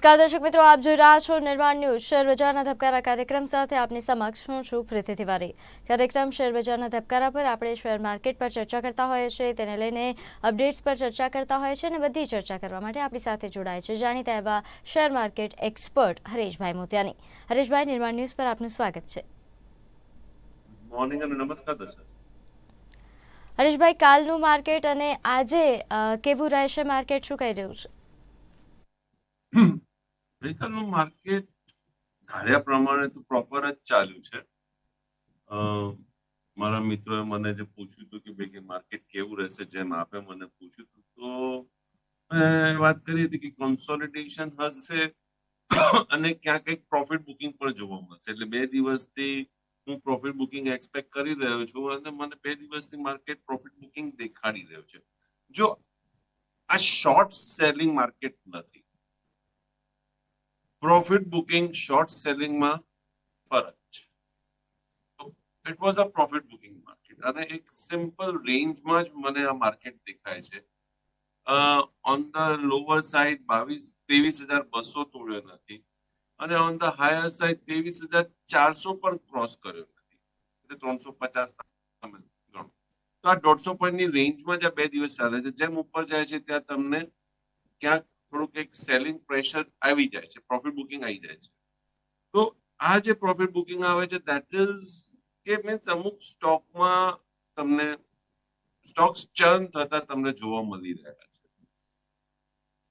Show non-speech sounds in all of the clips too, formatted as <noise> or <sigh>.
નમસ્કાર દર્શક મિત્રો આપ જોઈ રહ્યા છો નિર્માણ ન્યૂઝ. શેર બજારના ધબકારા કાર્યક્રમ સાથે આપની સમક્ષ હું છું પ્રીતિ તિવારી. કાર્યક્રમ શેર બજારના ધબકારા પર આપણે શેર માર્કેટ પર ચર્ચા કરતા હોઈએ છીએ. તેને લઈને અપડેટ્સ પર ચર્ચા કરતા હોઈએ છીએ અને બધી ચર્ચા કરવા માટે આપણી સાથે જોડાય છે જાણીતા એવા શેર માર્કેટ એક્સપર્ટ હરેશભાઈ મોતિયાની. હરેશભાઈ નિર્માણ ન્યૂઝ પર આપનું સ્વાગત છે. મોર્નિંગ અને નમસ્કાર દર્શક. હરેશભાઈ કાલનું માર્કેટ અને આજે કેવું રહેશે? માર્કેટ શું કહી રહ્યું છે? ગઈકાલનું માર્કેટ ધાર્યા પ્રમાણે તો પ્રોપર જ ચાલ્યું છે. મારા મિત્રોએ મને જે પૂછ્યું હતું કે ભાઈ માર્કેટ કેવું રહેશે જેમ આપે મને પૂછ્યું હતું, તો મેં વાત કરી હતી કે કોન્સોલિડેશન હશે અને ક્યાંક કંઈક પ્રોફિટ બુકિંગ પણ જોવા મળશે. એટલે બે દિવસથી હું પ્રોફિટ બુકિંગ એક્સપેક્ટ કરી રહ્યો છું અને મને બે દિવસથી માર્કેટ પ્રોફિટ બુકિંગ દેખાડી રહ્યું છે. જો આ શોર્ટ સેલિંગ માર્કેટ નથી પ્રોફિટ બુકિંગ શોર્ટ સેલિંગમાં ફરક છે. It was a profit booking market અને એક સિમ્પલ રેન્જમાં જ મને આ માર્કેટ દેખાય છે. ઓન ધ લોઅર સાઈડ બાવીસ, ત્રેવીસ હજાર બસો તોડ્યો નથી. અને ઓન ધ હાયર સાઈડ ત્રેવીસ હજાર ચારસો પણ ક્રોસ કર્યો નથી. એટલે ત્રણસો પચાસ તો આ દોઢસો પોઈન્ટની રેન્જમાં જ આ બે દિવસ ચાલે છે. જેમ ઉપર જાય છે ત્યાં તમને ક્યાંક થોડુંક એક સેલિંગ પ્રેશર આવી જાય છે પ્રોફિટ બુકિંગ આવી જાય છે. તો આ જે પ્રોફિટ બુકિંગ આવે છે દેટ ઇઝ કે મીન્સ અમુક સ્ટોકમાં તમને સ્ટોક્સ ચર્ન થતા તમને જોવા મળી રહ્યા છે.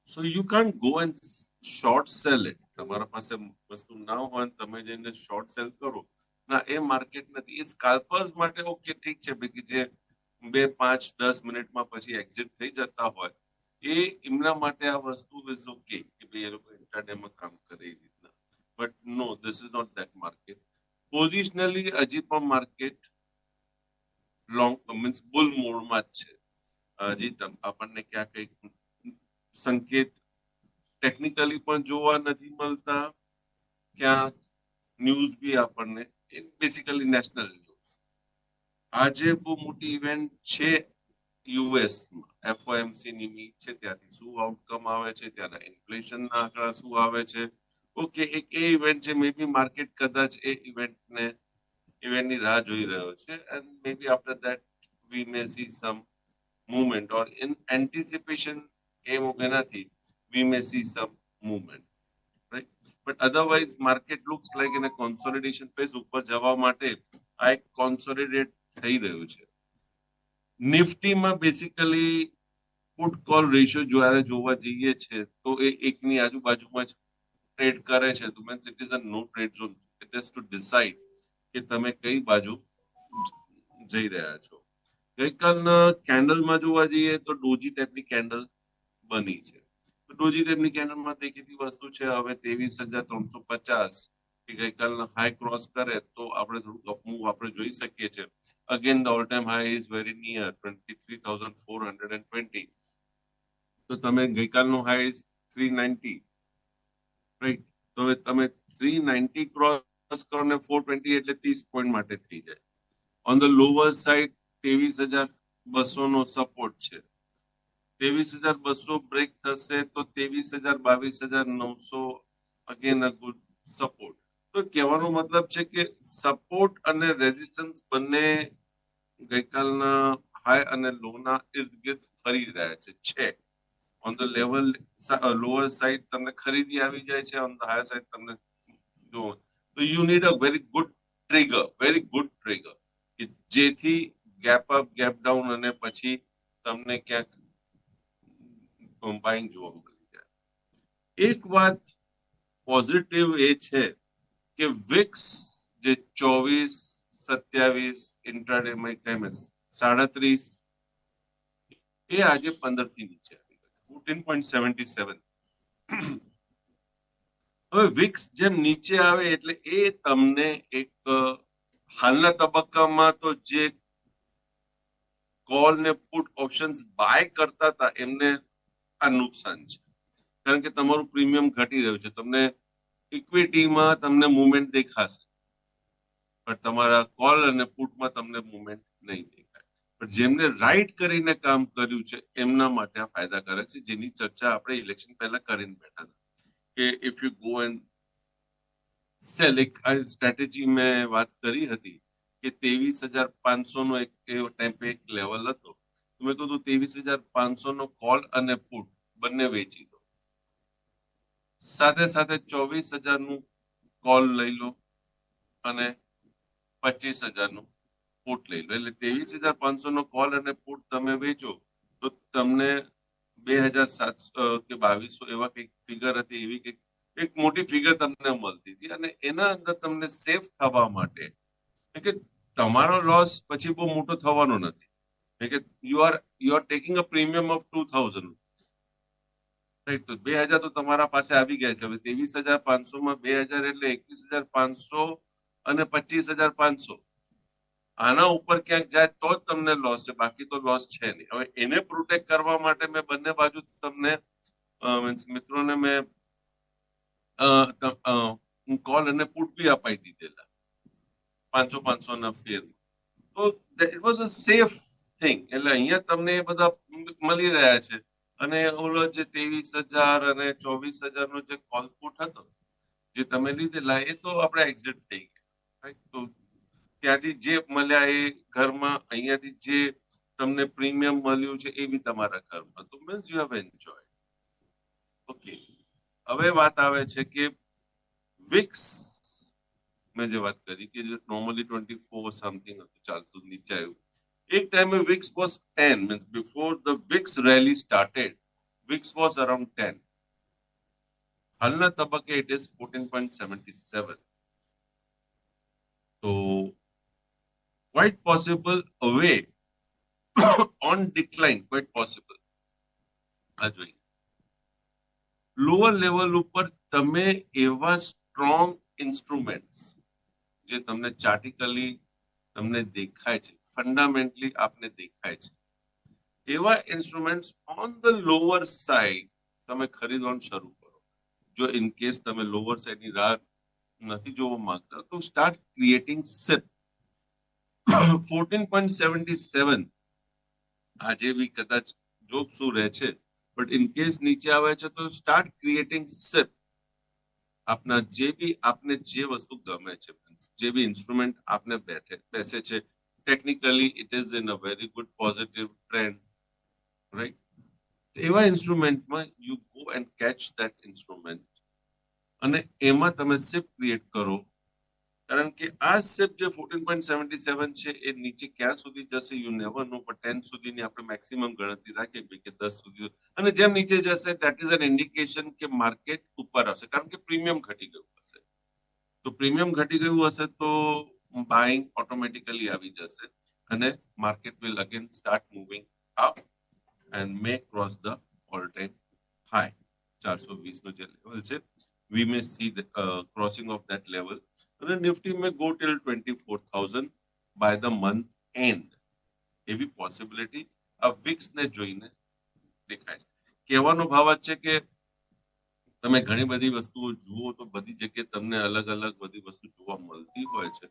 So you can go and short sell it તમારા પાસે વસ્તુ ના હોય તમે જઈને શોર્ટ સેલ કરો. ના, એ માર્કેટ નથી. એ સ્કાલ્પર્સ માટે ઓકે ઠીક છે કે જે બે, પાંચ, દસ મિનિટમાં પછી એક્ઝિટ થઈ જતા હોય. એ એમના માટે આ વસ્તુ ઇઝ ઓકે કે ભાઈ એ લોકો ઇન્ટરડેમાં કામ કરે એ રીતના. But no this is not that market positionally હજી પણ માર્કેટ લોંગ મીન્સ બુલ મોડમાં જ છે. હજી આપણને ક્યાં કંઈક સંકેત ટેકનિકલી પણ જોવા નથી મળતા. ક્યાં ન્યૂઝ બી આપણને બેસિકલી નેશનલ ન્યૂઝ આજે બહુ મોટી ઇવેન્ટ છે યુએસમાં એફઓએમસી ની મીટ છે, ત્યાંથી શું આઉટકમ આવે છે, ત્યાંના ઇન્ફ્લેશનના આંકડા શું આવે છે. ઓકે એક એ ઇવેન્ટ છે મે બી માર્કેટ કદાચ એ ઇવેન્ટને ઇવેન્ટની રાહ જોઈ રહ્યો છે. And maybe after that we may see some movement or in anticipation મૂકે નથી. We may see some movement, right? But otherwise market looks like in a consolidation ઉપર જવા માટે આ એક કોન્સોલિડેટ થઈ રહ્યું છે. નિફ્ટીમાં બેસિકલી પુટ કોલ રેશિયો જ્યારે જોવા જઈએ છે, તો એ એકની આજુબાજુમાં જ ટ્રેડ કરે છે. તો is a no trade zone it is to decide કે તમે કઈ બાજુ જઈ રહ્યા છો. ગઈકાલના કેન્ડલમાં જોવા જઈએ તો ડોજી ટાઈપની કેન્ડલ બની છે. ડોજી ટાઈપની કેન્ડલમાં દેખીતી વસ્તુ છે, હવે ત્રેવીસ હજાર ત્રણસો પચાસ ગઈકાલના હાઈ ક્રોસ કરે તો આપણે થોડુંક અપમૂવ આપણે જોઈ શકીએ છીએ. Again the all time high is very near twenty three thousand four hundred and twenty તો તમે ગઈકાલનું હાઈ થ્રી નાઇન્ટી રાઈટ તો હવે તમે થ્રી નાઇન્ટી ક્રોસ કરો ને ફોર ટ્વેન્ટી એટલે ત્રીસ પોઈન્ટ માટે થઈ જાય. ઓન ધ લોવર સાઈડ ત્રેવીસ હજાર બસો નો સપોર્ટ છે. ત્રેવીસ હજાર બસો બ્રેક થશે તો ત્રેવીસ હજાર બાવીસ હજાર નવસો અગેન અ ગુડ સપોર્ટ તો કહેવાનો મતલબ છે કે સપોર્ટ અને રેઝિસ્ટન્સ બંને ગઈકાલના હાઈ અને લોના ઇર્દ ફરી રહ્યા છે. છે. On the level lower side તમને ખરીદી આવી જાય છે ઓન ધ હાયર સાઈડ તમને જો, તો you need a very good trigger very good trigger કે જેથી ગેપ અપ ગેપ ડાઉન અને પછી તમને ક્યાંક બાઇંગ જોવા મળી જાય. એક વાત પોઝિટિવ એ છે કે વિક્સ જે ચોવીસ, સત્યાવીસ ઇન્ટરડેમાં ડેમેજ સાડત્રીસ, એ આજે પંદરથી નીચે આવી ગયું ફોર્ટીન પોઈન્ટ સેવન્ટી સેવન હવે વિક્સ જેમ નીચે આવે એટલે એ તમને એક હાલના તબક્કામાં તો જે કોલ ને પુટ ઓપ્શન્સ બાય કરતા હતા એમને આ નુકસાન છે. કારણ કે તમારું પ્રીમિયમ ઘટી રહ્યું છે. તમને ઇક્વિટીમાં તમને મુવમેન્ટ દેખાશે. પણ તમારા કોલ અને પુટમાં તમને મુવમેન્ટ નહીં દેખાય. પણ જેમને રાઈટ કરીને કામ કર્યું છે, એમના માટે આ ફાયદાકારક છે. જેની ચર્ચા આપણે ઇલેક્શન પહેલા કરીને બેઠા હતા. કે if you go and sell એક સ્ટ્રેટેજી મેં વાત કરી હતી કે ત્રેવીસ હજાર પાંચસો નો એક એવો ટાઈમ પે એક લેવલ હતો. મેં કીધું ત્રેવીસ હજાર પાંચસો નો કોલ અને પુટ બંને વેચી. સાથે સાથે ચોવીસ હજારનું કોલ લઈ લો અને પચીસ હજારનું પુટ લઈ લો. એટલે ત્રેવીસ હજાર પાંચસો નો કોલ અને પુટ તમે વેચો તો તમને બે હજાર સાતસો કે બાવીસો એવા કંઈક ફિગર હતી એવી કંઈક, એક મોટી ફિગર તમને મળતી હતી. અને એના અંદર તમને સેફ થવા માટે કે તમારો લોસ પછી બહુ મોટો થવાનો નથી. કે you are you are taking a premium of two thousand right બે હજાર તો તમારા પાસે આવી ગયા છે. હવે ત્રેવીસ હજાર પાંચસો માં બે હજાર એટલે એકવીસ હજાર પાંચસો અને પચીસ હજાર પાંચસો. આના ઉપર ક્યાંક જાય તો જ તમને લોસ છે. બાકી તો લોસ છે નહીં. હવે એને પ્રોટેક્ટ કરવા માટે મેં બંને બાજુ તમને મિત્રોને મેં કોલ અને પુટ બી અપાઈ દીધેલા. પાંચસો પાંચસો ના ફેર. તો it was a safe thing એટલે અહીંયા તમને એ બધા મળી રહ્યા છે. અને ઓલો જે ત્રેવીસ હજાર અને ચોવીસ હજાર નો જે કોલ પુટ હતો, જે તમે લીધેલા, એ તો આપણે એક્ઝિટ થઈ ગયા? તો ત્યાંથી જે મળ્યા એ ઘરમાં, અહીંયાથી જે તમને પ્રીમિયમ મળ્યું છે, એ બી તમારા ઘરમાં. તો means you have enjoy okay હવે વાત આવે છે કે વિક્સ મેં જે વાત કરી કે નોર્મલી ટ્વેન્ટી ફોર સમથિંગ હતું, ચાલતું નીચે આવ્યું. એક ટાઈમે VIX was ten means before the VIX rally started VIX was around ten હાલના તબક્કે it is fourteen point seventy seven તો quite possible away on decline quite possible આ જોઈએ લોઅર લેવલ ઉપર તમે એવા સ્ટ્રોંગ ઇન્સ્ટ્રુમેન્ટ્સ જે તમને ચાર્ટિકલી તમને દેખાય છે ફંડામેન્ટલી આપને દેખાય છે. એવા instruments on the lower side તમે ખરીદવાનું શરૂ કરો. જો ઇન કેસ તમે લોઅર સાઈડની રાહ નથી જોવા માંગતા, તો start creating SIP fourteen point seventy seven આજે બી કદાચ જોબ શું રહે છે બટ ઇન કેસ નીચે આવે છે, તો સ્ટાર્ટ ક્રિએટિંગ સિપ આપના જે બી, આપને જે વસ્તુ ગમે છે જે બી ઇન્સ્ટ્રુમેન્ટ આપને બેઠે, બેસે છે technically it is in a very good positive trend right એવા ઇન્સ્ટ્રુમેન્ટમાં you go and catch that instrument અને એમાં તમે સિપ ક્રિએટ કરો. કારણ કે આ સિપ જે ફોર્ટીન પોઈન્ટ સેવન્ટી સેવન છે, એ નીચે ક્યાં સુધી જશે યુ નેવર નો પણ ટેન સુધીની આપણે મેક્સિમમ ગણતરી રાખીએ કે દસ સુધી અને જેમ નીચે જશે દેટ ઇઝ એન ઇન્ડિકેશન કે માર્કેટ ઉપર આવશે. કારણ કે પ્રીમિયમ ઘટી ગયું હશે. તો પ્રીમિયમ ઘટી ગયું હશે તો બાઇંગ ઓટોમેટિકલી આવી જશે અને market will again start moving up and may cross the all time high ચારસો વીસનું જે લેવલ છે we may see crossing of of that level. And then Nifty may go till 24,000 by the month end. એવી possibility આ VIX ને જોઈને દેખાય છે કહેવાનો ભાવ જ છે કે તમે ઘણી બધી વસ્તુઓ જુઓ તો બધી જગ્યાએ તમને અલગ અલગ બધી વસ્તુ જોવા મળતી હોય છે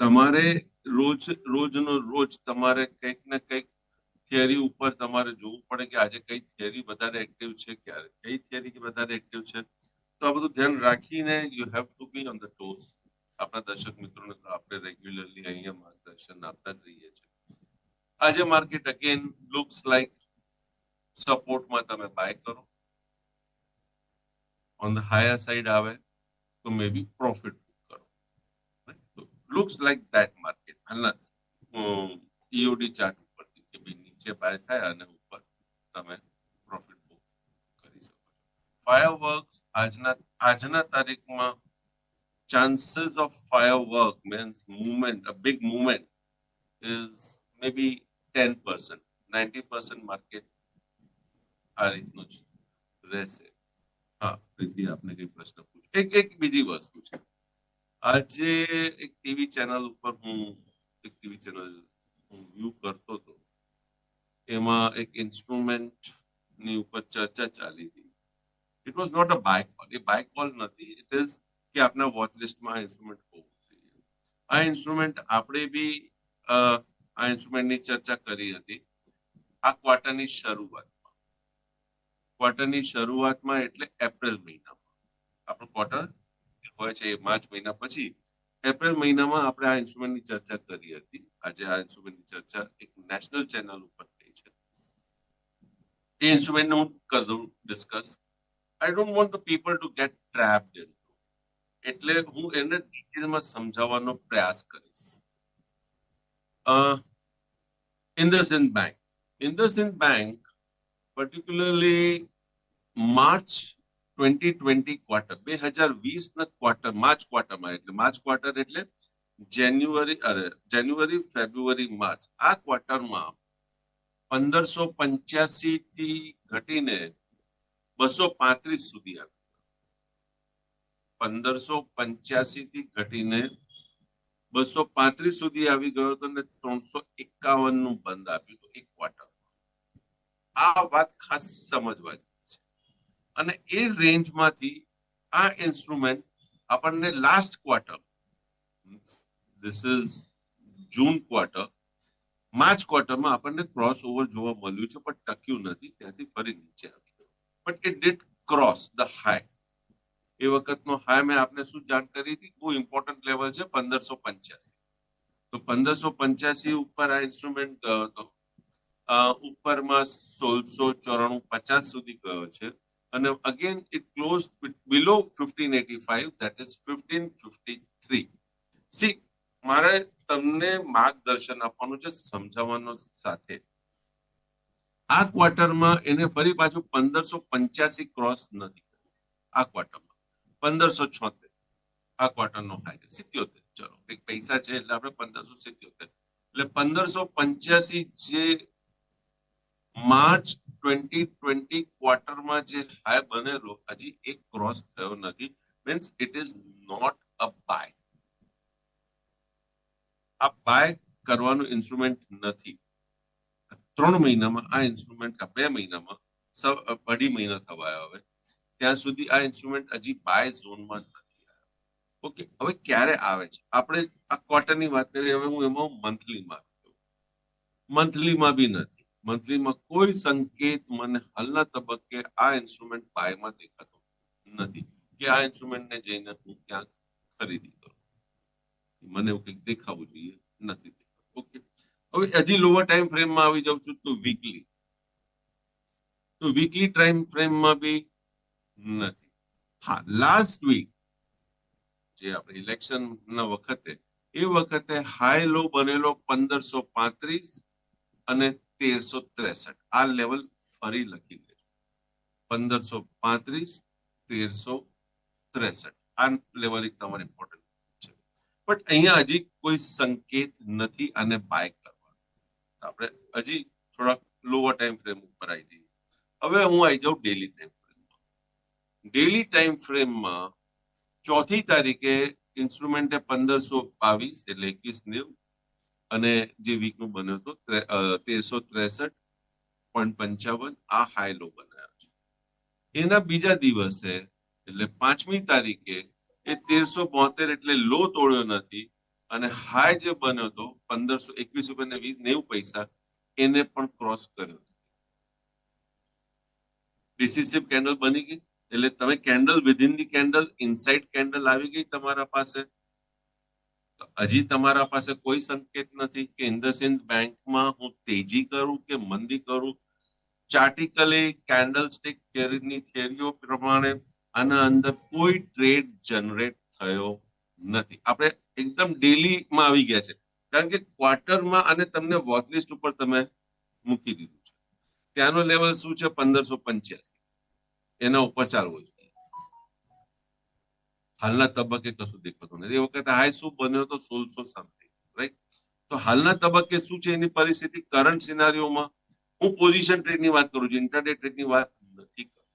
તમારે રોજ, રોજનો રોજ તમારે કંઈક ને કંઈક થિયરી ઉપર તમારે જોવું પડે કે આજે કઈ થિયરી વધારે એક્ટિવ છે, ક્યારે, કઈ થિયરી વધારે એક્ટિવ છે. તો આ બધું ધ્યાન રાખીને you have to be on the toes આપણા દર્શક મિત્રોને તો આપણે રેગ્યુલરલી અહીંયા માર્ગદર્શન આપતા જ રહીએ છીએ. આજે માર્કેટ અગેન લુક્સ લાઈક સપોર્ટમાં તમે બાય કરો. ઓન ધ હાયર સાઈડ આવે તો મે બી પ્રોફિટ કરો લુક્સ લાઈક ધેટ માર્કેટ હાલના ઈઓડી ચાર્ટ ઉપરથી કે ભાઈ નીચે બાય થાય અને ઉપર તમે પ્રોફિટ બુક કરી શકો છો ફાયરવર્ક્સ આજના આજના તારીખમાં chances of firework means movement, a big movement is maybe 10% 90% market આ રીતનું જ રહેશે હા પ્રીતિ આપને કઈ પ્રશ્ન પૂછો એક એક બીજી વસ્તુ છે આજે એક ટીવી ચેનલ ઉપર હું એક ટીવી ચેનલ હું વ્યૂ કરતો હતો. એમાં એક ઇન્સ્ટ્રુમેન્ટની ઉપર ચર્ચા ચાલી હતી. It was not a buy call A buy call નથી. ઇટ ઇઝ કે આપના વોચ લિસ્ટમાં આ ઇન્સ્ટ્રુમેન્ટ હોવું જોઈએ. આ ઇન્સ્ટ્રુમેન્ટ આપણે બી આ ઇન્સ્ટ્રુમેન્ટની ચર્ચા કરી હતી. આ ક્વાર્ટરની શરૂઆતમાં. ક્વાર્ટરની શરૂઆતમાં એટલે એપ્રિલ મહિનામાં. આપણું ક્વાર્ટર હોય છે એ માર્ચ મહિના પછી, એપ્રિલ મહિનામાં આપણે આ ઇન્સ્ટ્રુમેન્ટની ચર્ચા કરી હતી. આજે આ ઇન્સ્ટ્રુમેન્ટની ચર્ચા એક નેશનલ ચેનલ ઉપર થઈ છે. એ ઇન્સ્ટ્રુમેન્ટને હું કરી દઉં discuss I don't want the people to get trapped in એટલે હું એને ડિટેલમાં સમજાવવાનો પ્રયાસ કરીશ. IndusInd bank. IndusInd bank particularly March twenty twenty quarter બે હજાર વીસ ના ક્વાર્ટર માર્ચ ક્વાર્ટરમાં એટલે માર્ચ ક્વાર્ટર એટલે જાન્યુઆરી અરે જાન્યુઆરી ફેબ્રુઆરી માર્ચ આ ક્વાર્ટરમાં પંદરસો પંચ્યાસી થી ઘટીને બસો પાંત્રીસ સુધી આવી. પંદરસો પંચ્યાસી થી ઘટીને બસો પાંત્રીસ સુધી આવી ગયો હતો અને ત્રણસો એકાવનનું બંધ આપ્યું હતું એક ક્વાર્ટર આ વાત ખાસ સમજવા જેવી છે અને એ રેન્જમાંથી આ ઇન્સ્ટ્રુમેન્ટ આપણને last quarter this is June quarter March ક્વાર્ટરમાં આપણને ક્રોસ ઓવર જોવા મળ્યું છે, પણ ટક્યું નથી, ત્યાંથી ફરી નીચે આવી ગયું. But it did cross the high એ વખતનો હાઈ મેં આપને શું જાણ કરી હતી? બહુ ઇમ્પોર્ટન્ટ લેવલ છે, પંદરસો પંચ્યાસી. તો પંદરસો પંચ્યાસી ઉપર આ ઇન્સ્ટ્રુમેન્ટ ગયો હતો ઉપરમાં સોળસો ચોરાણું પચાસ સુધી ગયો છે. Below fifteen eighty five that is fifteen fifty three C મારે તમને માર્ગદર્શન આપવાનું છે, સમજાવવાનો સાથે. આ ક્વાર્ટરમાં એને ફરી પાછું પંદરસો પંચ્યાસી ક્રોસ નથી આ ક્વાર્ટરમાં. પંદરસો છોતેર. આ ક્વાર્ટરનો હાઈ સિત્યોતેર. ચલો, કંઈક પૈસા છે એટલે આપણે પંદરસો સિત્યોતેર. એટલે પંદરસો પંચ્યાસી જે માર્ચ ટ્વેન્ટી ટ્વેન્ટી ક્વાર્ટરમાં જે હાઈ બનેલો, હજી એક ક્રોસ થયો નથી. Means it is not a buy આ બાય કરવાનું ઇન્સ્ટ્રુમેન્ટ નથી. ત્રણ મહિનામાં, આ ઇન્સ્ટ્રુમેન્ટ બે મહિનામાં સૌ અઢી મહિના થવા હવે. ત્યાં સુધી આ ઇન્સ્ટ્રુમેન્ટ હજી બાય ઝોનમાં નથી આવ્યો. ઓકે હવે ક્યારે આવે છે? આપણે આ ક્વાર્ટરની વાત કરીએ, હવે હું એમાં મંથલીમાં મંથલીમાં બી નથી. મંથલીમાં કોઈ સંકેત મને હાલના તબક્કે આ ઇન્સ્ટ્રુમેન્ટ બાયમાં દેખાતો નથી. કે આ ઇન્સ્ટ્રુમેન્ટને જઈને હું ક્યાંક ખરીદી કરું? મને એવું કંઈક દેખાવું જોઈએ, નથી ઓકે. હવે હજી લોઅર ટાઈમ ફ્રેમમાં આવી જાઉં છું તો વીકલી તો વીકલી ટાઈમ ફ્રેમમાં બી નથી. હા લાસ્ટ વીક જે આપણે ઇલેક્શન ના વખતે, એ વખતે હાઈ લો બનેલો પંદરસો પાંત્રીસ અને તેરસો ત્રેસઠ. આ લેવલ ફરી લખી લેજો પંદરસો પાંત્રીસ, તેરસો ત્રેસઠ. આ લેવલ એક તમારે ઇમ્પોર્ટન્ટ છે. બટ અહીંયા હજી કોઈ સંકેત નથી આને બાય કરવાનો. આપણે હજી થોડાક લોઅર ટાઈમ ફ્રેમ ઉપર આવી જઈએ. હવે હું આવી જાઉં ડેલી ટાઈમ ફ્રેમમાં ડેલી ટાઈમ ફ્રેમમાં ચોથી તારીખે ઇન્સ્ટ્રુમેન્ટે પંદરસો બાવીસ એટલે એકવીસ નેવ. અને જે વીકનો બન્યો હતો તેરસો ત્રેસઠ પોઈન્ટ પંચાવન આ હાઈ લો બનાવ્યો છે. એના બીજા દિવસે, એટલે પાંચમી તારીખે, એ તેરસો બોતેર એટલે લો તોડ્યો નથી અને હાઈ જે બન્યો હતો, પંદરસો એકવીસ રૂપિયા ને વીસ, નેવું પૈસા, એને પણ ક્રોસ કર્યો ડિસિસિવ કેન્ડલ બની ગઈ. એટલે તમે candle within the candle inside candle આવી ગઈ તમારા પાસે. હજી તમારા પાસે કોઈ સંકેત નથી કે ઇન્ડસઇન્ડ બેંકમાં હું તેજી કરું કે મંદી કરું? ચાર્ટિકલી કેન્ડલ સ્ટિક થિયરીની થિયરીઓ પ્રમાણે આના અંદર કોઈ ટ્રેડ જનરેટ થયો નથી. આપણે એકદમ ડેલીમાં આવી ગયા છે. કારણ કે ક્વાર્ટરમાં અને તમને વોચલિસ્ટ ઉપર તમે મૂકી દીધું છે. ત્યાંનો લેવલ શું છે? પંદરસો પંચ્યાસી. એના ઉપર ચાલવો જોઈએ. હાલના તબક્કે કશું દેખાતું નથી. એ વખતે હાઈ શું બન્યો તો સોળસો સમથિંગ રાઈટ તો હાલના તબક્કે શું છે એની પરિસ્થિતિ? કરંટ સિનારીઓમાં હું પોઝિશન ટ્રેડની વાત કરું છું. ઇન્ટરડે ટ્રેડની વાત નથી કરતો.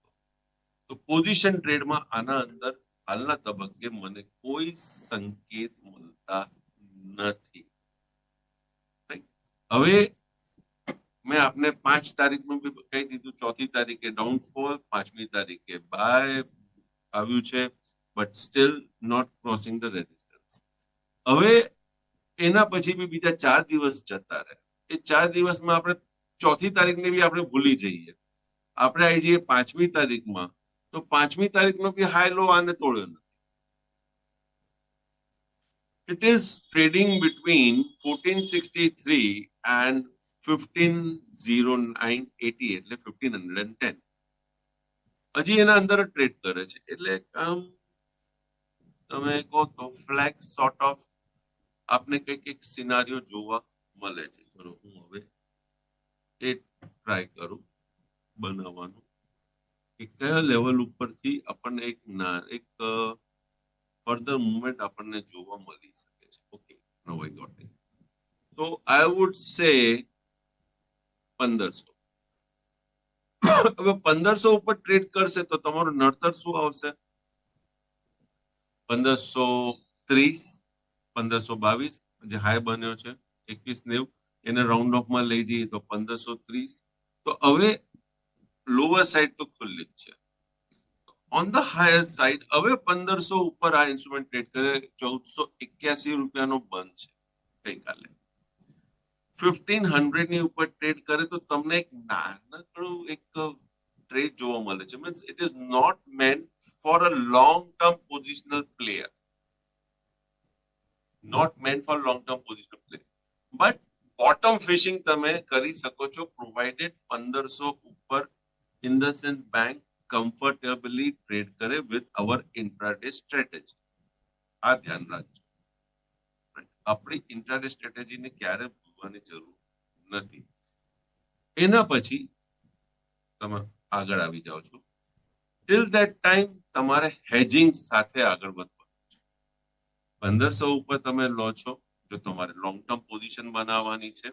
તો પોઝિશન ટ્રેડમાં આના અંદર હાલના તબક્કે મને કોઈ સંકેત મળતા નથી. હવે મેં આપને પાંચ તારીખનું બી કહી દીધું. ચોથી તારીખે ડાઉનફોલ પાંચમી તારીખે બાય આવ્યું છે. But still not crossing the resistance હવે એના પછી બી બીજા ચાર દિવસ જતા રહે એ ચાર દિવસમાં આપણે ચોથી તારીખને બી આપણે ભૂલી જઈએ. આપણે આવી જઈએ પાંચમી તારીખમાં. તો પાંચમી તારીખનો બી હાઈ લો આને તોડ્યો નથી. It is trading between 1463 and 150980 એટલે 1510 હજી એના અંદર ટ્રેડ કરે છે. એટલે આમ તમે કહો તો ફ્લેગ સોર્ટ ઓફ આપને કંઈક એક સિનારીઓ જોવા મળે છે. ચલો હું હવે એ ટ્રાય કરું બનાવવાનું કે કયા લેવલ ઉપરથી આપણને એક ના, એક ફર્ધર મુવમેન્ટ આપણને જોવા મળી શકે છે. ઓકે નો ગોટ ઇટ તો આઈ વુડ સે પંદરસો. <coughs> હવે પંદરસો ઉપર ટ્રેડ કરશે તો તમારું નડતર શું આવશે? પંદરસો ત્રીસ, પંદરસો બાવીસ, જે હાઈ બન્યો છે, એકવીસ નેવું, એને રાઉન્ડ ઓફમાં લઈ જઈએ તો પંદરસો ત્રીસ. તો હવે લોઅર સાઈડ તો ખુલ્લી જ છે. ઓન ધ હાયર સાઈડ હવે પંદરસો ઉપર આ ઇન્સ્ટ્રુમેન્ટ ટ્રેડ કરે, ચૌદસો એક્યાસી રૂપિયાનો બંધ છે ગઈકાલે. ફિફ્ટીન હંડ્રેડની ઉપર ટ્રેડ કરે તો તમને એક નાનકડું એક ટ્રેડ જોવા મળે છે means it is not meant for a long term positional player not meant for long term positional player but bottom fishing તમે કરી શકો છો પ્રોવાઇડેડ પંદરસો ઉપર in the sense bank comfortably trade કરે વિથ અવર ઇન્ટ્રાડે સ્ટ્રેટેજી આ ધ્યાન રાખજો. આપણી ઇન્ટ્રાડે સ્ટ્રેટેજીને ક્યારે ભૂલવાની જરૂર નથી. એના પછી તમે આગળ આવી જાઓ છો. ટિલ ધેટ ટાઈમ તમારે હેજિંગ સાથે આગળ વધવાનું પંદરસો ઉપર તમે લો છો, જો તમારે લોંગ ટર્મ પોઝિશન બનાવવાની છે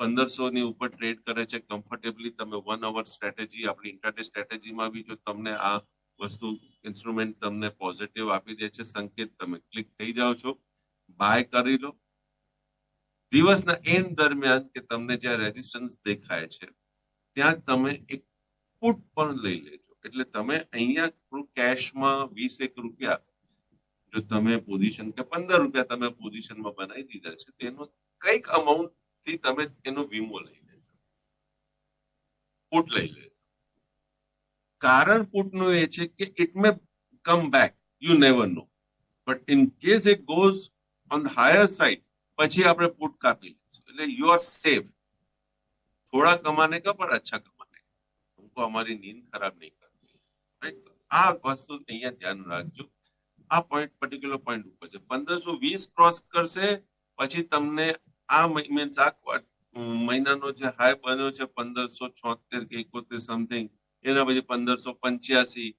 પંદરસો ની ઉપર ટ્રેડ કરે છે કમ્ફર્ટેબલી તમે વન અવર સ્ટ્રેટેજી આપણી ઇન્ટરડે સ્ટ્રેટેજીમાં બી જો તમને આ વસ્તુ ઇન્સ્ટ્રુમેન્ટ તમને પોઝિટિવ આપી દે છે, સંકેત તમે ક્લિક થઈ જાઓ છો બાય કરી લો. દિવસના એન્ડ દરમિયાન કે તમને જ્યાં રેઝિસ્ટન્સ દેખાય છે, ત્યાં તમે એક પુટ પણ લઈ લેજો. એટલે તમે અહીંયા કેશમાં વીસ એક રૂપિયા જો તમે પોઝિશન કે પંદર રૂપિયા તમે પોઝિશનમાં બનાવી દીધા છે, તેનો કંઈક અમાઉન્ટથી તમે એનો વીમો લઈ લેજો. પુટ લઈ લેજો. કારણ પુટનું એ છે કે it may come back you never know but in case it goes on higher side પછી આપણે પુટ કાપી લઈશું. એટલે યુ આર સેફ થોડા કમાને કા પર અચ્છા તો અમારી નીંદ ખરાબ નહીં કરવી. રાઈટ આ વસ્તુ અહીંયા ધ્યાન રાખજો. આ પોઈન્ટ પર્ટિક્યુલર પોઈન્ટ ઉપર છે. પંદરસો વીસ ક્રોસ કરશે, પછી તમને આ મીન્સ આ મહિનાનો જે હાઈ બન્યો છે પંદરસો છોતેર કે એકોતેર સમથિંગ એના પછી પંદરસો પંચ્યાસી,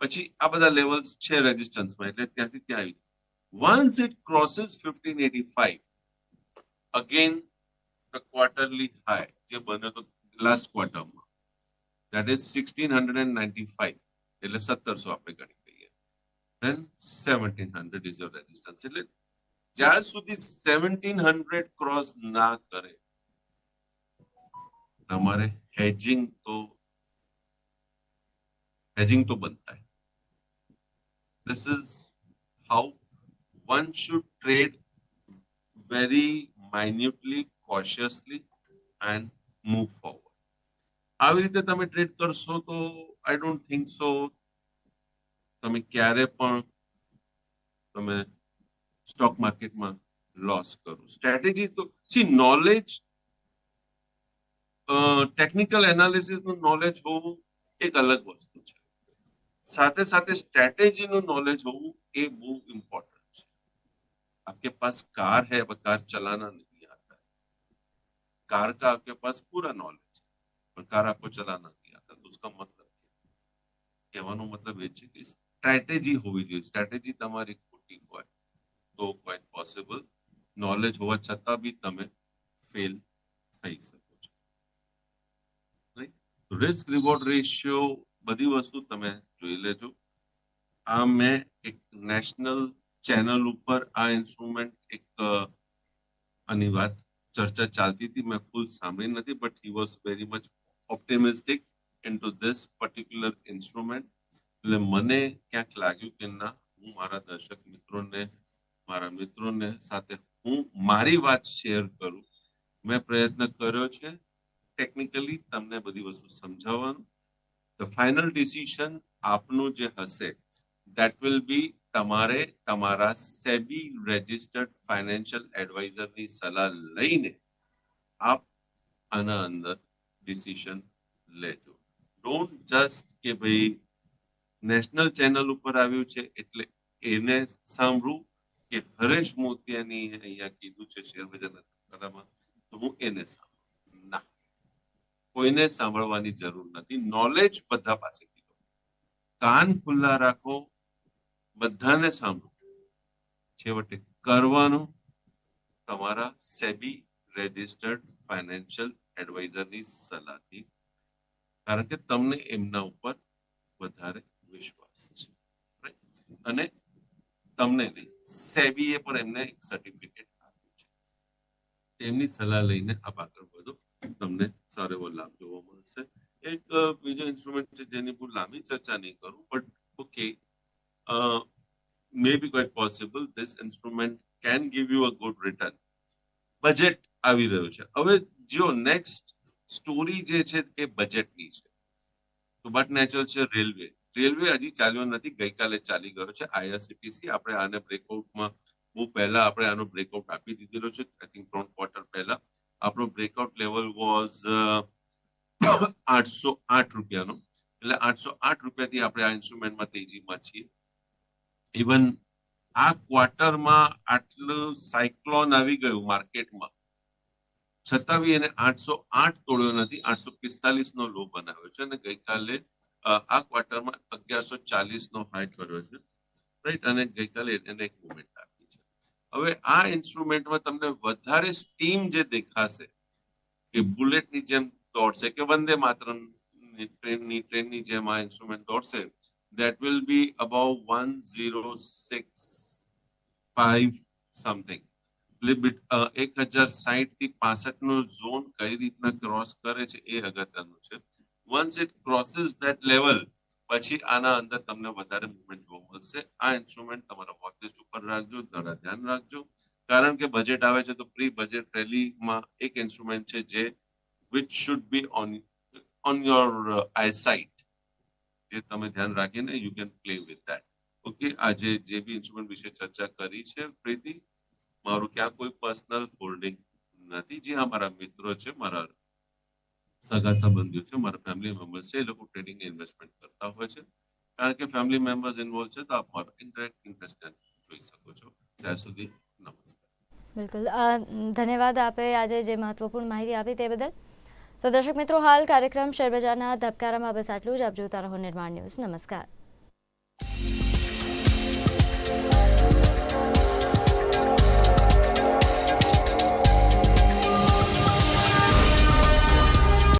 પછી આ બધા લેવલ્સ છે રેઝિસ્ટન્સમાં એટલે ત્યાંથી ત્યાં આવી once it crosses fifteen eighty five again the quarterly high જે બન્યો તો લાસ્ટ ક્વાર્ટરમાં that is sixteen hundred and ninety five એટલે સત્તરસો આપણે ગણી લઈએ then 1700 is your resistance એટલે જ્યાર સુધી 1700 ક્રોસ ના કરે તમારે હેજિંગ તો હેજિંગ તો બનતા है this is how one should trade very minutely cautiously and move forward આવી રીતે તમે ટ્રેડ કરશો તો આઈ ડોન્ટ થિંક સો તમે ક્યારે પણ તમે સ્ટોક માર્કેટમાં લોસ કરો. સ્ટ્રેટેજી તો સી નોલેજ ટેકનિકલ એનાલિસિસનું નોલેજ હોવું એક અલગ વસ્તુ છે. સાથે સાથે સ્ટ્રેટેજીનું નોલેજ હોવું એ બહુ ઇમ્પોર્ટન્ટ છે. આપકે પાસ કાર હૈ કાર ચલાના નહીં આતા. કાર કા આપકે પાસ પૂરા નોલેજ पूरा नॉलेज है पर कार आपको चलाना नहीं आता तो उसका मतलब क्या કહેવાનો મતલબ એ છે કે સ્ટ્રેટેજી હોવી જોઈએ સ્ટ્રેટેજી તમારી ખોટી હોય તો ક્વાઇટ પોસિબલ નોલેજ હોવા છતાં બી તમે ફેલ થઈ શકો છો રિસ્ક રિવોર્ડ રેશિયો બધી વસ્તુ તમે જોઈ લેજો આ મેં એક નેશનલ ચેનલ ઉપર આ ઇન્સ્ટ્રુમેન્ટ એક અ, આની વાત ચર્ચા ચાલતી હતી મેં ફૂલ સાંભળી નથી but he was very much optimistic into this particular instrument એટલે મને ક્યાંક લાગ્યું કે ના, હું મારા દર્શક મિત્રોને, મારા મિત્રોને સાથે હું મારી વાત શેર કરું. મેં પ્રયત્ન કર્યો છે ટેકનિકલી તમને બધી વસ્તુ સમજાવવાનું. ધ ફાઇનલ ડિસિશન આપનું જે હશે દેટ વિલ બી તમારે તમારા સેબી રજિસ્ટર્ડ ફાઇનાન્શિયલ એડવાઇઝરની સલાહ લઈને આપ આના અંદર ડિસિશન લેજો. ડોન્ટ જસ્ટ કે ભાઈ નેશનલ ચેનલ ઉપર આવ્યું છે એટલે એને સાંભળું કે હરેશ મોતિયાની અહીંયા કીધું છે શેર બજારના તો હું એને સાંભળું. ના. કોઈને સાંભળવાની જરૂર નથી. નોલેજ બધા પાસે કીધો. કાન ખુલ્લા રાખો, બધાને સાંભળો. છેવટે, કરવાનું તમારા સેબી રજિસ્ટર્ડ ફાઇનાન્શિયલ એડવાઇઝરની સલાહથી, કારણ કે તમને એમના ઉપર વધારે વિશ્વાસ છે અને તમને સેબીએ પણ એમને એક સર્ટિફિકેટ આપ્યું છે. તેમની સલાહ લઈને આપ આગળ વધો, તમને સારો એવો લાભ જોવા મળશે. એક બીજો ઇન્સ્ટ્રુમેન્ટ છે જેની હું લાંબી ચર્ચા નહીં કરું but okay may be quite possible this instrument can give you a good return budget આવી રહ્યો છે. હવે જો નેક્સ્ટ સ્ટોરી જે છે એ બજેટની છે. તો બટ નેચરલ છે? રેલવે રેલવે હજી ચાલ્યો નથી, ગઈકાલે ચાલી ગયો છે. આઈઆરસીટીસી આપણે આને બ્રેકઆઉટમાં બહુ પહેલા આપણે આનો બ્રેકઆઉટ આપી દીધેલો છે. આઈ થિંક ત્રણ ક્વાર્ટર પહેલા. આપણો બ્રેકઆઉટ લેવલ વોઝ આઠસો આઠ રૂપિયાનો. એટલે આઠસો આઠ રૂપિયાથી આપણે આ ઇન્સ્ટ્રુમેન્ટમાં તેજીમાં છીએ. ઇવન આ ક્વાર્ટરમાં આટલું સાયક્લોન આવી ગયું માર્કેટમાં છતાં બી એને આઠસો આઠ તોડ્યો નથી આઠસો પિસ્તાલીસ નો લો બનાવ્યો છે અને ગઈકાલે આ ક્વાર્ટરમાં અગિયારસો ચાલીસ નો હાઈ કર્યો છે. રાઈટ અને ગઈકાલે એને એક મુવમેન્ટ આપી છે. હવે આ ઇન્સ્ટ્રુમેન્ટમાં તમને વધારે સ્ટીમ જે દેખાશે કે બુલેટની જેમ દોડશે કે વંદે માતરમ ટ્રેનની ટ્રેનની જેમ આ ઇન્સ્ટ્રુમેન્ટ દોડશે, that will be zero 1065 something. Limit એક હજાર સાહીઠથી પાસઠ નો ઝોન કઈ રીતના ક્રોસ કરે છે એ અગત્યનું છે. Once it crosses that level પછી આના અંદર તમને વધારે મુવમેન્ટ જોવા મળશે. આ ઇન્સ્ટ્રુમેન્ટ તમારા વોચલિસ્ટ ઉપર રાખજો જરા ધ્યાન રાખજો. કારણ કે બજેટ આવે છે તો પ્રી બજેટ રેલીમાં એક ઇન્સ્ટ્રુમેન્ટ છે જે which should be on on your eyesight જે તમે ધ્યાન રાખીને you can play with that okay આજે જે બી ઇન્સ્ટ્રુમેન્ટ વિશે ચર્ચા કરી છે, પ્રીતિ મારું ક્યાં કોઈ પર્સનલ હોલ્ડિંગ નથી, જે અમારા મિત્રો છે, મારા સગા સંબંધીઓ છે, મારા ફેમિલી મેમ્બર્સ છે, એ લોકો ટ્રેડિંગ ઇન્વેસ્ટમેન્ટ કરતા હોય છે. કારણ કે ફેમિલી મેમ્બર્સ ઇન્વોલ્વ છે, તો આપ મારો ઇન્ટરેક્ટ ઇન્ટરેસ્ટ જોઈ શકો છો. ત્યાં સુધી નમસ્કાર. બિલકુલ. ધન્યવાદ આપે આજે જે મહત્વપૂર્ણ માહિતી આપી તે બદલ. તો દર્શક મિત્રો, હાલ કાર્યક્રમ શેરબજારના ધબકારામાં બસ આટલું જ. આપ જોતા રહો નિર્માણ ન્યૂઝ. નમસ્કાર.